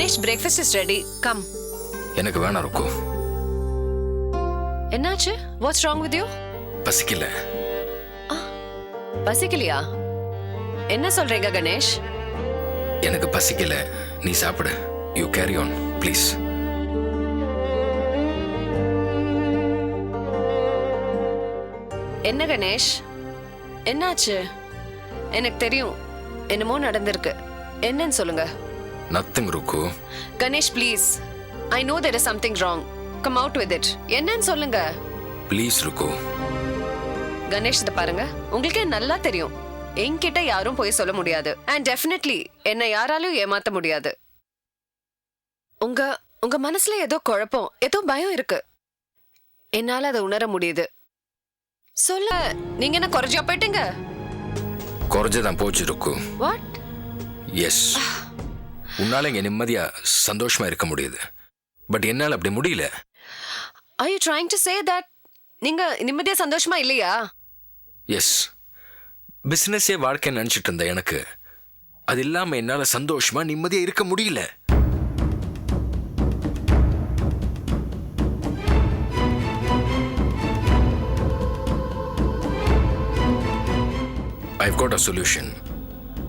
Ganesh breakfast is ready come எனக்கு வேணாம் ருக்கு. என்னாச்சு? வாட்ஸ் ராங் வித் யூ பசிக்கல. பசிக்கலையா? என்ன சொல்றீங்க கணேஷ்? எனக்கு பசிக்கல. நீ சாப்பிடு. யூ கேரி ஆன் ப்ளீஸ் என்ன கணேஷ்? என்னாச்சு? எனக்கு தெரியும். என்னமோ நடந்திருக்கு. என்னன்னு சொல்லுங்க. நத்திங் ருக்கு Ganesh please I know there is something wrong come out with it என்னன்னு சொல்லுங்க ப்ளீஸ் ருக்கு கணேஷ் இதை பாருங்க. உங்களுக்கே நல்லா தெரியும். என்கிட்ட யாரும் போய் சொல்ல முடியாது. அண்ட் டெஃபினெட்லி என்னை யாராலும் ஏமாத்த முடியாது. உங்க உங்க மனசுல ஏதோ குழப்பம் ஏதோ பயம் இருக்கு. என்னால அதை உணர முடியுது. சொல்ல நீங்க என்ன குறைஞ்சா போயிட்டீங்க? குறைஞ்சதான் போச்சு ருக்கு வாட் எஸ் உன்னால இங்க நிம்மதியா சந்தோஷமா இருக்க முடியுது. பட் என்னால அப்படி முடியல. I you trying to say that நீங்க நிம்மதியா சந்தோஷமா இல்லையா? எஸ் பிசினஸே வாழ்க்கை நினைச்சிட்டு இருந்த எனக்கு அது இல்லாம என்னால சந்தோஷமா நிம்மதியா இருக்க முடியல. I've got a solution.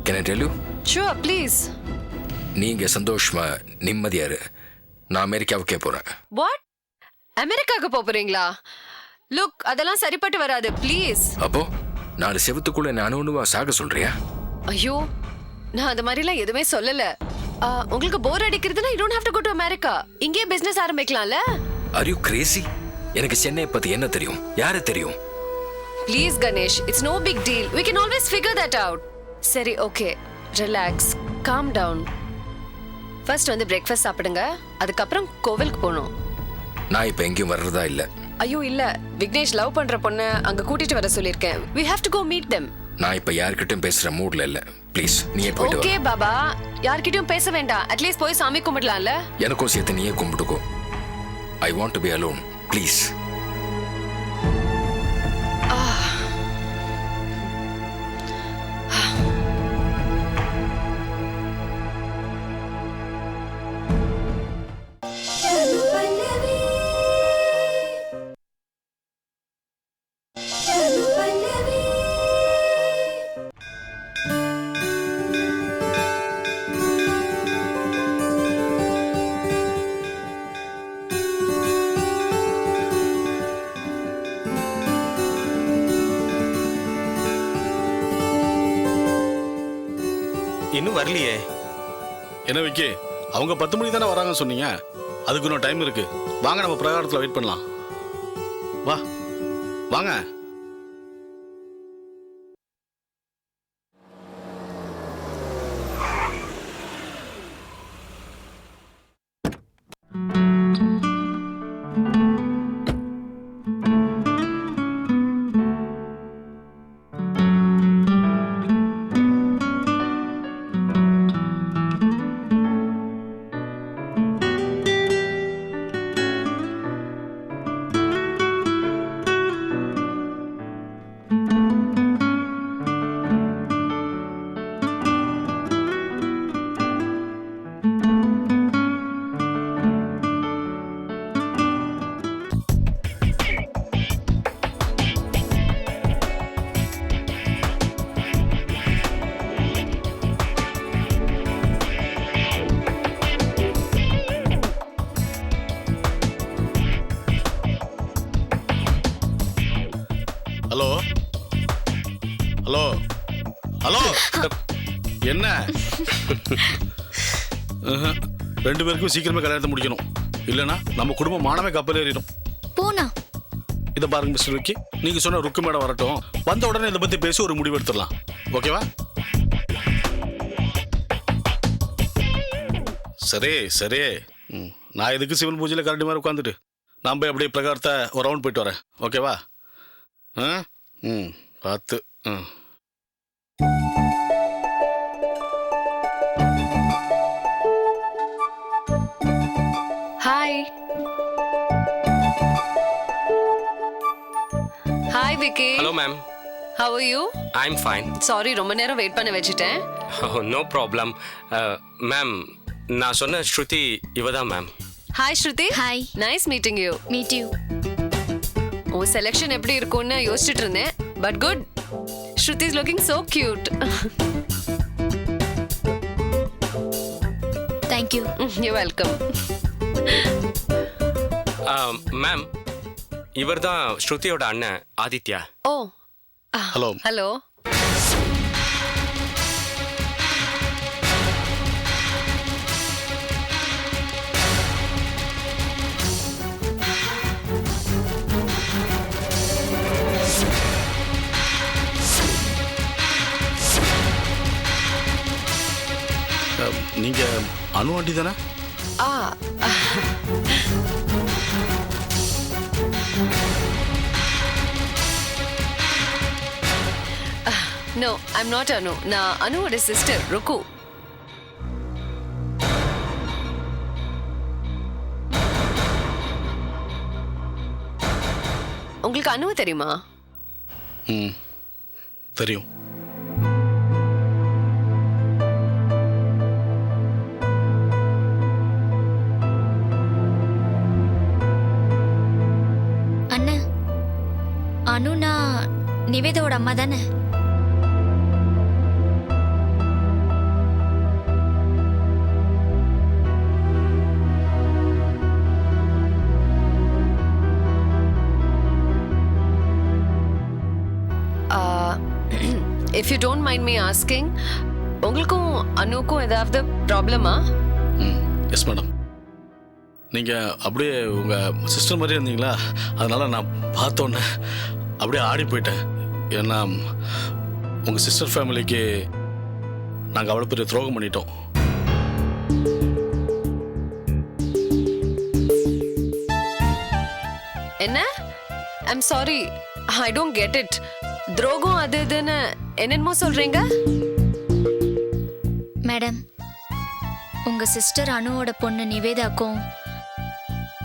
Can I tell you? Sure please நீங்க சந்தோஷமா நிம்மதியா இரு நான் அமெரிக்காவுக்கே போறேன். வாட் அமெரிக்காவுக்கு போப் போறீங்களா? லுக் அதெல்லாம் சரிப்பட்டு வராது ப்ளீஸ் அப்போ நாலு செவத்துக்குள்ள என்ன அணுவா சாக சொல்றியா? ஐயோ நான் அது மாதிரிலாம் எதுவுமே சொல்லல. உங்களுக்கு bore அடிக்கிறதுனா you don't have to go to America இங்கேயே பிசினஸ் ஆரம்பிக்கலாம்ல? ஆர் யூ கிரேசி எனக்கு சென்னை பத்தி என்ன தெரியும்? யாரு தெரியும்? Please Ganesh it's no big deal we can always figure that out. சரி okay relax calm down first வந்து பிரேக்ஃபாஸ்ட் சாப்பிடுங்க. அதுக்கப்புறம் கோவிலுக்கு போகணும். நான் இப்ப எங்கேயும் வர்றதா இல்ல. ஐயோ இல்ல. விக்னேஷ் லவ் பண்ற பொண்ணு அங்க கூட்டிட்டு வர சொல்லிருக்கேன் we have to go meet them. நான் இப்ப யார்கிட்டயும் பேசுற மூட்ல இல்ல. ப்ளீஸ் நீயே போயிட்டு ஓகே பாபா. யார்கிட்டயும் பேச வேண்டாம். அட்லீஸ்ட் போய் சாமி கும்பிடலாம்ல. எனக்கும் சேர்த்து நீயே கும்பிட்டுக்கோ. I want to be alone please இன்னும் வரலையே. என்ன விக்கி அவங்க பத்து மணிக்கு தானே வராங்கன்னு சொன்னீங்க? அதுக்கு இன்னும் டைம் இருக்கு. வாங்க நம்ம பிரகாரத்தில் வெயிட் பண்ணலாம். வா. வாங்க. ரெண்டு பேருக்கும் சீக்கிரமே கல்யாணத்தை முடிக்கணும். இல்லைன்னா நம்ம குடும்பம் மானமே கப்பல் ஏறிடும். பூனா. இதை பாருங்க மிஸ்டர் விக்கி. நீங்க சொன்ன ருக்கு மேடம் வரட்டும். வந்த உடனே இதை பத்தி பேசி ஒரு முடிவு எடுத்துடலாம். ஓகேவா? சரி சரி. நான் எதுக்கு சிவன் பூஜையில் கரண்டி மாதிரி உட்காந்துட்டு நான் போய் அப்படியே பிரகாரத்தை ஒரு ரவுண்ட் போயிட்டு வரேன். ஓகேவா? ஆ? ம் பார்த்து ம். Vicky. Hello ma'am how are you I am fine sorry ரொம்ப நேரம் வெயிட் பண்ண வச்சுட்டேன். நோ ப்ராப்ளம் மேம் நான் சொன்ன ஸ்ருதி இவ தான் ma'am hi Shruti. Hi nice meeting you meet you உன் செலெக்ஷன் எப்படி இருக்கும்னு யோசிச்சுட்டு இருந்தேன். But good Shruti is looking so cute thank you you welcome ma'am இவர் தான் ஸ்ருதியோட அண்ணன் ஆதித்யா. ஓ ஹலோ. ஹலோ நீங்க அனு ஆண்டி தானே? ஆ. நோ ஐம் நாட் அனு நான் அனுவோட சிஸ்டர் ருக்கு உங்களுக்கு அனுவை தெரியுமா? ம் தெரியும். அண்ணன் அனுனா நிவேதாவோட அம்மா தானே? If you don't mind me asking உங்களுக்கும் அனுக்கும் ஏதாவது ப்ராப்ளமா எஸ் மேடம் நீங்கள் அப்படியே உங்கள் சிஸ்டர் மாதிரியே இருந்தீங்களா? அதனால நான் பார்த்தோன்னே அப்படியே ஆடி போயிட்டேன். ஏன்னா உங்கள் சிஸ்டர் ஃபேமிலிக்கு நாங்கள் அவ்வளோ பெரிய துரோகம் பண்ணிட்டோம். என்ன? I'm sorry I don't get it துரோகம் அது இதுன்னு என்னென்னமோ சொல்றீங்க? மேடம் உங்க சிஸ்டர் அனுவோட பொண்ணு நிவேதாக்கும்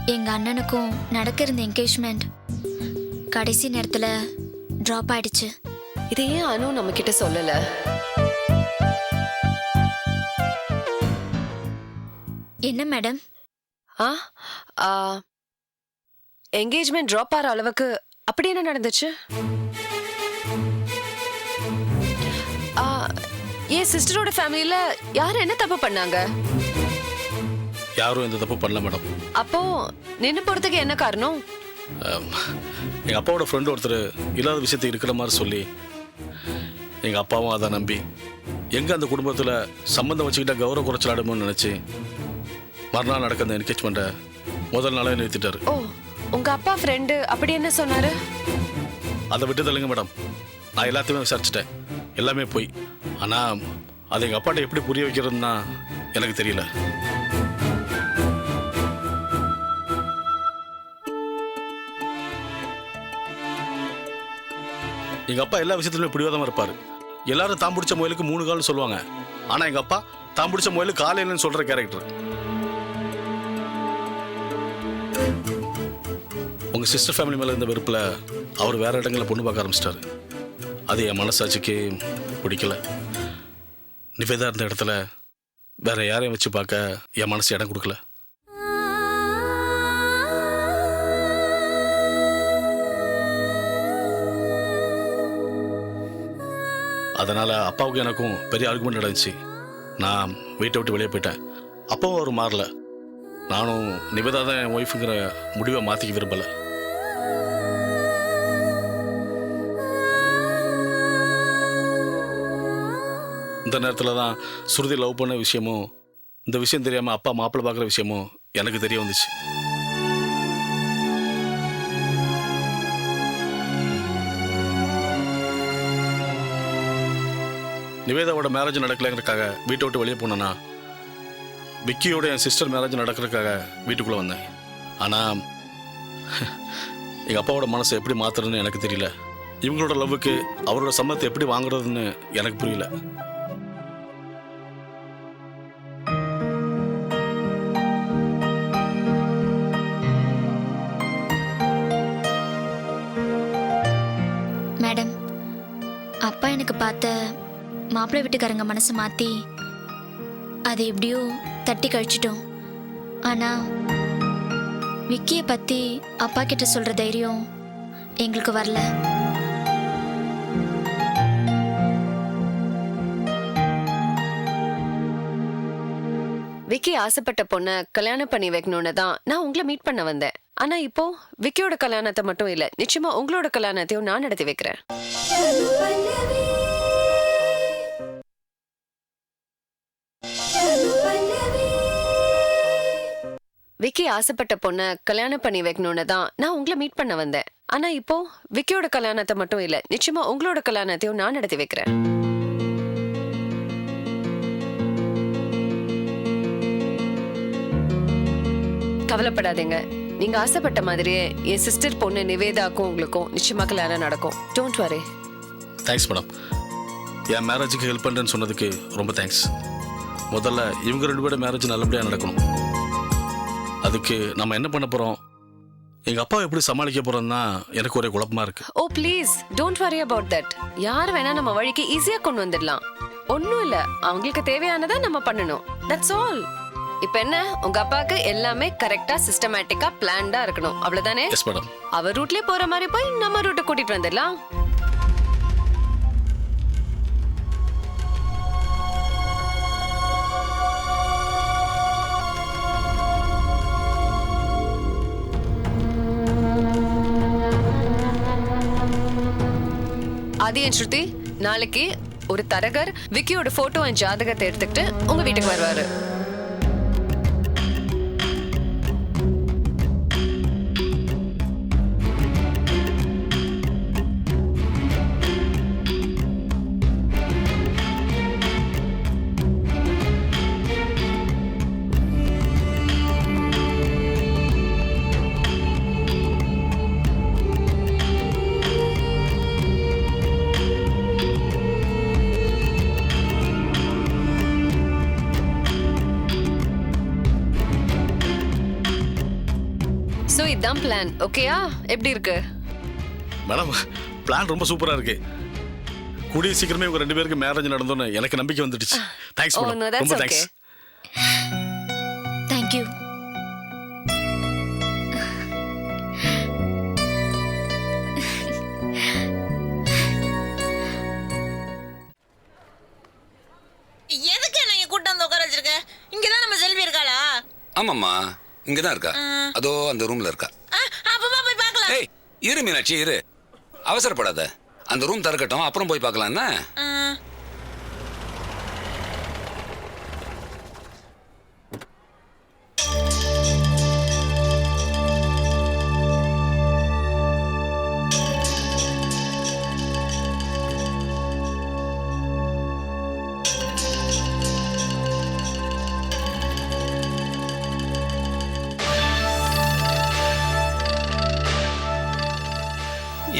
எங்க அண்ணனுக்கும் நடக்க இருந்த என்கேஜ்மெண்ட் கடைசி நேரத்துல ட்ராப் ஆயிடுச்சு. இதை ஏன் அனு நம்ம கிட்ட சொல்லல? என்ன மேடம்? ஆ என்கேஜ்மெண்ட் ட்ராப் ஆகிற அளவுக்கு அப்படி என்ன நடந்துச்சு? என் சிஸ்டரோட ஃபேமிலியில யார் என்ன தப்பு பண்ணாங்க? யாரும் எந்த தப்பு பண்ணல மேடம் அப்போ நின்னு போறதுக்கு என்ன காரணம்? எங்கள் அப்பாவோட ஃப்ரெண்டு ஒருத்தர் இல்லாத விஷயத்தை இருக்கிற மாதிரி சொல்லி எங்கள் அப்பாவும் அதை நம்பி எங்கே அந்த குடும்பத்தில் சம்மந்தம் வச்சுக்கிட்டா கௌரவ குறைச்சலாடுமோன்னு நினச்சி மறுநாள் நடக்க அந்த என்கேஜ்மெண்ட்டை முதல் நாளே நிறுத்திட்டாரு. ஓ உங்க அப்பா ஃப்ரெண்டு அப்படி என்ன சொன்னாரு? அதை விட்டு தள்ளுங்க மேடம் நான் எல்லாத்தையுமே விசாரிச்சிட்டேன். எல்லாமே போய். ஆனால் அது எங்கள் அப்பாட்ட எப்படி புரிய வைக்கிறதுன்னா எனக்கு தெரியல. எங்கள் அப்பா எல்லா விஷயத்துலையுமே பிடிவாதமாக இருப்பார். எல்லாரும் தான் பிடிச்ச முயலுக்கு மூணு கால்னு சொல்லுவாங்க. ஆனால் எங்கள் அப்பா தான் பிடிச்ச முயலுக்கு கால் இல்லைன்னு சொல்கிற கேரக்டர் உங்கள் சிஸ்டர் ஃபேமிலி மேலே இருந்த வெறுப்பில் அவர் வேற இடங்களில் பொண்ணு பார்க்க ஆரம்பிச்சிட்டாரு. அது என் மனசாட்சிக்கு பிடிக்கல. நிவேதா இருந்த இடத்துல வேற யாரையும் வச்சு பார்க்க என் மனசு இடம் கொடுக்கல. அதனால் அப்பாவுக்கும் எனக்கும் பெரிய ஆர்குமெண்ட் நடந்துச்சு. நான் வீட்டை விட்டு வெளியே போயிட்டேன். அப்பாவும் அவர் மாறல. நானும் நிவேதா தான் என் ஒய்ஃபுங்கிற முடிவை மாற்றிக்க விரும்பலை. இந்த நேரத்தில் தான் சுருதி லவ் பண்ண விஷயமும் இந்த விஷயம் தெரியாமல் அப்பா மாப்பிள்ளை பார்க்குற விஷயமும் எனக்கு தெரிய வந்துச்சு. நிவேதாவோட மேரேஜ் நடக்கலைங்கிறக்காக வீட்டை விட்டு வெளியே போனேன்னா விக்கியோட என் சிஸ்டர் மேரேஜ் நடக்கிறதுக்காக வீட்டுக்குள்ளே வந்தேன். ஆனால் எங்கள் அப்பாவோட மனசை எப்படி மாற்றுறதுன்னு எனக்கு தெரியல. இவங்களோட லவ்வுக்கு அவரோட சம்மத்தை எப்படி வாங்குறதுன்னு எனக்கு புரியல. மேடம் அப்பா எனக்கு பார்த்த மாப்பிள்ளை வீட்டுக்காரங்க மனசை மாற்றி அது எப்படியோ தட்டி கழிச்சிட்டோம். ஆனால் விக்கியை பற்றி அப்பா கிட்ட சொல்கிற தைரியம் எங்களுக்கு வரல. விக்கி ஆசைப்பட்ட பொண்ணை கல்யாணம் பண்ணி வைக்கணும்னு தான் நான் உங்களை மீட் பண்ண வந்தேன். ஆனா இப்போ விக்கியோட கல்யாணத்தை மட்டும் இல்ல. நிச்சயமா உங்களோட கல்யாணத்தையும் நான் நடத்தி வைக்கிறேன். விக்கி ஆசைப்பட்ட பொண்ணை கல்யாணம் பண்ணி வைக்கணும்னு தான் நான் உங்களை மீட் பண்ண வந்தேன். ஆனா இப்போ விக்கியோட கல்யாணத்தை மட்டும் இல்ல. நிச்சயமா உங்களோட கல்யாணத்தையும் நான் நடத்தி வைக்கிறேன். கவலைப்படாதீங்க. நீங்க ஆசைப்பட்ட மாதிரியே என் சிஸ்டர் பொண்ணு நிவேதாக்கும் உங்களுக்கும் நிச்சயமா கல்யாணம் நடக்கும். டோன்ட் வரி தேங்க்ஸ் மேடம் என் மேரேஜுக்கு ஹெல்ப் பண்ணுறேன்னு சொன்னதுக்கு ரொம்ப தேங்க்ஸ் முதல்ல இவங்க ரெண்டு பேரும் மேரேஜ் நல்லபடியாக நடக்கணும். அதுக்கு நம்ம என்ன பண்ண போகிறோம் எங்கள் அப்பா எப்படி சமாளிக்க போகிறோம்னா எனக்கு ஒரே குழப்பமா இருக்கு. ஓ please don't worry about that யார் வேணா நம்ம வழிக்கு ஈஸியா கொண்டு வந்துடலாம். ஒண்ணும் இல்ல. அவங்களுக்கு தேவையானதை நம்ம பண்ணணும். தட்ஸ் ஆல் இப்ப என்ன? உங்க அப்பாவுக்கு எல்லாமே கரெக்டா சிஸ்டமேட்டிக்கா பிளான்டா இருக்கணும். அவ்வளவுதானே? எஸ் மேடம் அவர் ரூட்லயே போற மாதிரி போய் நம்ம ரூட்டை கூட்டிட்டு வந்துடலாம். அது என் ஸ்ருதி? நாளைக்கு ஒரு தரகர் விக்கியோட போட்டோ அண்ட் ஜாதகத்தை எடுத்துக்கிட்டு உங்க வீட்டுக்கு வருவாரு. இதான் பிளான் ஓகேயா எப்படி இருக்கு? மேடம் பிளான் ரொம்ப சூப்பராக இருக்கு. கூடிய சீக்கிரமே உங்க ரெண்டு பேருக்கு மேரேஜ் நடந்தோன்னு எனக்கு நம்பிக்கை வந்துடுச்சு. தேங்க்ஸ் Oh, மேடம் that's ரொம்ப. தேங்க்ஸ் தேங்க்யூ எதுக்கு என்ன கூட்டம் வந்து உட்கார வச்சிருக்க? இங்கதான் நம்ம செல்வி இருக்காளா? ஆமாம்மா. இங்க தான் இருக்கா அதோ அந்த ரூம்ல இருக்கா? அப்பமா போய் பார்க்கலாம். ஏய் இரு மீனாட்சி இரு. அவசரப்படாத. அந்த ரூம் திறக்கட்டும் அப்புறம் போய் பார்க்கலாம்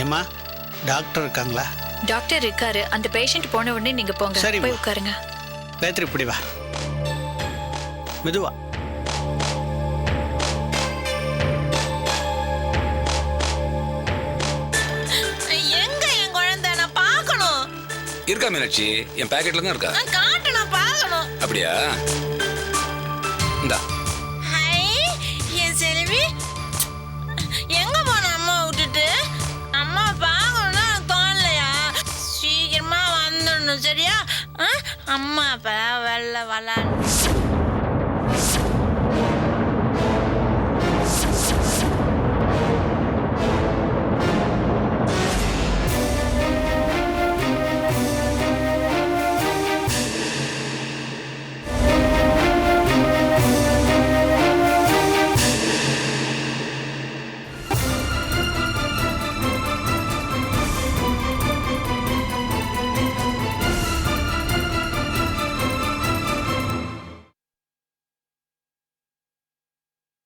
ஏம்மா டாக்டர் இருக்காங்களா? டாக்டர் இருக்காரு. அந்த பேஷண்ட் போன உடனே நீங்க போங்க. சரிம்மா. போய் உட்காருங்க. பேத்திரி இப்படி வா. மெதுவா. எங்க என் குழந்தை? நான் பார்க்கணும். இருக்கா மீனாட்சி? என் பாக்கெட்ல தான் இருக்கா? நான் காட்டணும் பார்க்கணும். அப்படியா? இந்தா. அம்மா அப்ப வெளில விளாண்டு